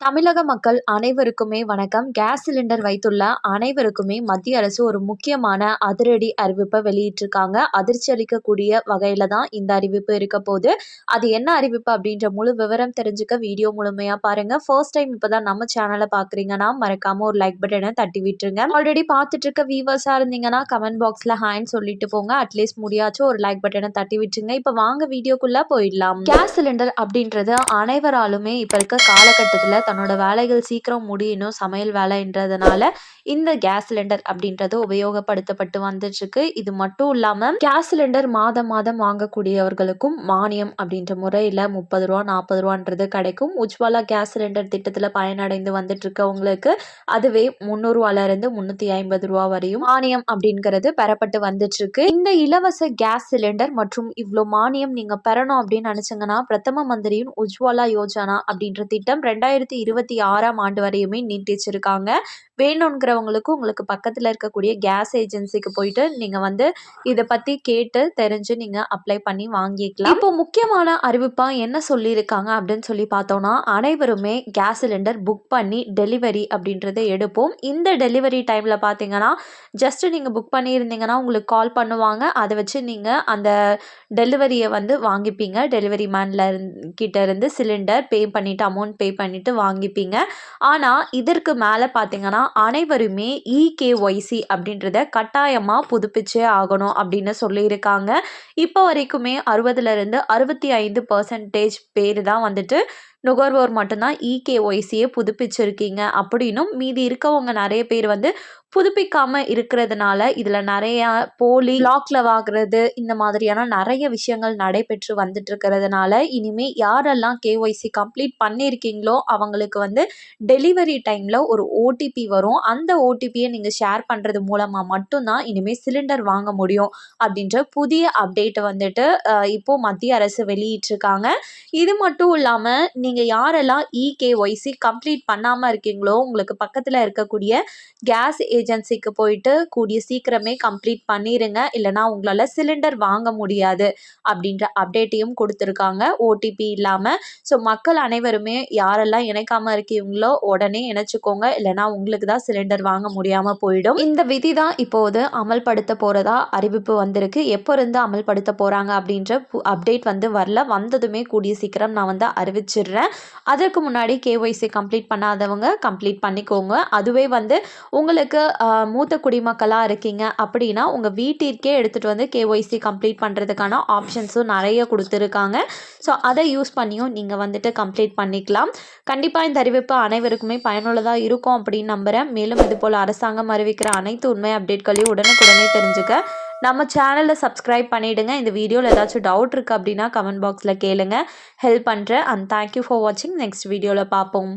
தமிழக மக்கள் அனைவருக்குமே வணக்கம். கேஸ் சிலிண்டர் வைத்துள்ள அனைவருக்குமே மத்திய அரசு ஒரு முக்கியமான அதிரடி அறிவிப்பை வெளியிட்டிருக்காங்க. அதிர்ச்சி அளிக்கக்கூடிய வகையில தான் இந்த அறிவிப்பு இருக்க போது அது என்ன அறிவிப்பு அப்படின்ற முழு விவரம் தெரிஞ்சுக்க வீடியோ முழுமையா பாருங்க. ஃபர்ஸ்ட் டைம் இப்பதான் நம்ம சேனலை பாக்குறீங்கன்னா மறக்காம ஒரு லைக் பட்டனை தட்டி விட்டுருங்க. ஆல்ரெடி பார்த்துட்டு இருக்க வியூவர்ஸா இருந்தீங்கன்னா கமெண்ட் பாக்ஸ்ல ஹேண்ட் சொல்லிட்டு போங்க. அட்லீஸ்ட் முடியாச்சும் ஒரு லைக் பட்டனை தட்டி விட்டுருங்க. இப்போ வாங்க வீடியோக்குள்ள போயிடலாம். கேஸ் சிலிண்டர் அப்படின்றது அனைவராலுமே இப்ப இருக்க காலகட்டத்தில் தன்னோட வேலைகள் சீக்கிரம் முடியணும் சமையல் வேலைன்றதுனால இந்த கேஸ் சிலிண்டர் அப்படின்றது உபயோகப்படுத்தப்பட்டு வந்துட்டுருக்கு. இது மட்டும் இல்லாமல் கேஸ் சிலிண்டர் மாதம் மாதம் வாங்கக்கூடியவர்களுக்கும் மானியம் அப்படின்ற முறையில் முப்பது ரூபா நாற்பது ரூபான்றது கிடைக்கும். உஜ்வாலா கேஸ் சிலிண்டர் திட்டத்தில் பயனடைந்து வந்துட்டு இருக்கவங்களுக்கு அதுவே முந்நூறுவாலேருந்து முந்நூற்றி ஐம்பது ரூபா வரையும் மானியம் அப்படிங்கிறது பெறப்பட்டு வந்துட்டு இருக்கு இந்த இலவச கேஸ் சிலிண்டர் மற்றும் இவ்வளோ மானியம் நீங்கள் பெறணும் அப்படின்னு நினச்சிங்கன்னா பிரதம மந்திரியின் உஜ்வாலா யோஜனா அப்படின்ற திட்டம் ரெண்டாயிரத்தி இருபத்தி ஆறாம் ஆண்டு வரையுமே நீட்டிச்சிருக்காங்க வேணுங்கிறவங்களுக்கு உங்களுக்கு பக்கத்தில் இருக்கக்கூடிய கேஸ் ஏஜென்சிக்கு போயிட்டு நீங்கள் வந்து இதை பற்றி கேட்டு தெரிஞ்சு நீங்கள் அப்ளை பண்ணி வாங்கிக்கலாம். இப்போ முக்கியமான அறிவிப்பாக என்ன சொல்லியிருக்காங்க அப்படின்னு சொல்லி பார்த்தோம்னா அனைவருமே கேஸ் சிலிண்டர் புக் பண்ணி டெலிவரி அப்படின்றத எடுப்போம். இந்த டெலிவரி டைமில் பார்த்தீங்கன்னா ஜஸ்ட்டு நீங்கள் புக் பண்ணியிருந்தீங்கன்னா உங்களுக்கு கால் பண்ணுவாங்க. அதை வச்சு நீங்கள் அந்த டெலிவரியை வந்து வாங்கிப்பீங்க. டெலிவரி மேன்ல கிட்ட இருந்து சிலிண்டர் பே பண்ணிவிட்டு அமௌண்ட் பே பண்ணிவிட்டு வாங்கிப்பீங்க. ஆனால் இதற்கு மேலே பார்த்தீங்கன்னா அனைவருமே இகேஒய்சி அப்படின்றத கட்டாயமாக புதுப்பிச்சே ஆகணும் அப்படின்னு சொல்லியிருக்காங்க. இப்போ வரைக்குமே அறுபதுலேருந்து அறுபத்தி ஐந்து பர்சன்டேஜ் பேர் தான் வந்துட்டு நுகர்வோர் மட்டும்தான் இகேஒய்சியை புதுப்பிச்சிருக்கீங்க அப்படின்னும் மீதி இருக்கவங்க நிறைய பேர் வந்து புதுப்பிக்காம இருக்கிறதுனால இதில் நிறையா போலி லாக்ல வாங்குறது இந்த மாதிரியான நிறைய விஷயங்கள் நடைபெற்று வந்துட்டு இருக்கிறதுனால இனிமே யாரெல்லாம் கேஒய்சி கம்ப்ளீட் பண்ணியிருக்கீங்களோ அவங்களுக்கு வந்து டெலிவரி டைமில் ஒரு ஓடிபி வரும். அந்த ஓடிபியை நீங்கள் ஷேர் பண்ணுறது மூலமாக மட்டும்தான் இனிமேல் சிலிண்டர் வாங்க முடியும் அப்படின்ற புதிய அப்டேட்டை வந்துட்டு இப்போது மத்திய அரசு வெளியிட்டிருக்காங்க. இது மட்டும் இல்லாமல் நீங்கள் யாரெல்லாம் இகேஒய்சி கம்ப்ளீட் பண்ணாமல் இருக்கீங்களோ உங்களுக்கு பக்கத்தில் இருக்கக்கூடிய கேஸ் ஏஜென்சிக்கு போயிட்டு கூடிய சீக்கிரமே கம்ப்ளீட் பண்ணிடுங்க இல்லைனா உங்களால் சிலிண்டர் வாங்க முடியாது அப்படின்ற அப்டேட்டையும் கொடுத்துருக்காங்க. ஓடிபி இல்லாமல் ஸோ மக்கள் அனைவருமே யாரெல்லாம் இணைக்காமல் இருக்கீங்களோ உடனே இணைச்சிக்கோங்க. இல்லைனா உங்களுக்கு தான் சிலிண்டர் வாங்க முடியாமல் போயிடும். இந்த விதி தான் இப்போது அமல்படுத்த போகிறதா அறிவிப்பு வந்திருக்கு. எப்போ இருந்து அமல்படுத்த போகிறாங்க அப்படின்ற அப்டேட் வந்து வரல. வந்ததுமே கூடிய சீக்கிரம் நான் வந்து அறிவிச்சிடுறேன். அதற்கு முன்னாடி கேஒய்சி கம்ப்ளீட் பண்ணாதவங்க கம்ப்ளீட் பண்ணிக்கோங்க. அதுவே வந்து உங்களுக்கு மூத்த குடிமக்களாக இருக்கீங்க அப்படின்னா உங்கள் வீட்டிற்கே எடுத்துகிட்டு வந்து கேஒய்சி கம்ப்ளீட் பண்ணுறதுக்கான ஆப்ஷன்ஸும் நிறைய கொடுத்துருக்காங்க. ஸோ அதை யூஸ் பண்ணியும் நீங்கள் வந்துட்டு கம்ப்ளீட் பண்ணிக்கலாம். கண்டிப்பாக இந்த அறிவிப்பு அனைவருக்குமே பயனுள்ளதாக இருக்கும் அப்படின்னு நம்புகிறேன் மேலும் இது போல் அரசாங்கம் அறிவிக்கிற அனைத்து உண்மை அப்டேட்களையும் உடனுக்குடனே தெரிஞ்சுக்க நம்ம சேனலில் சப்ஸ்கிரைப் பண்ணிவிடுங்க இந்த வீடியோவில் ஏதாச்சும் டவுட் இருக்குது அப்படின்னா கமெண்ட் பாக்ஸில் கேளுங்க. ஹெல்ப் பண்ணுறேன் அண்ட் தேங்க்யூ ஃபார் வாட்சிங் நெக்ஸ்ட் வீடியோவில் பார்ப்போம்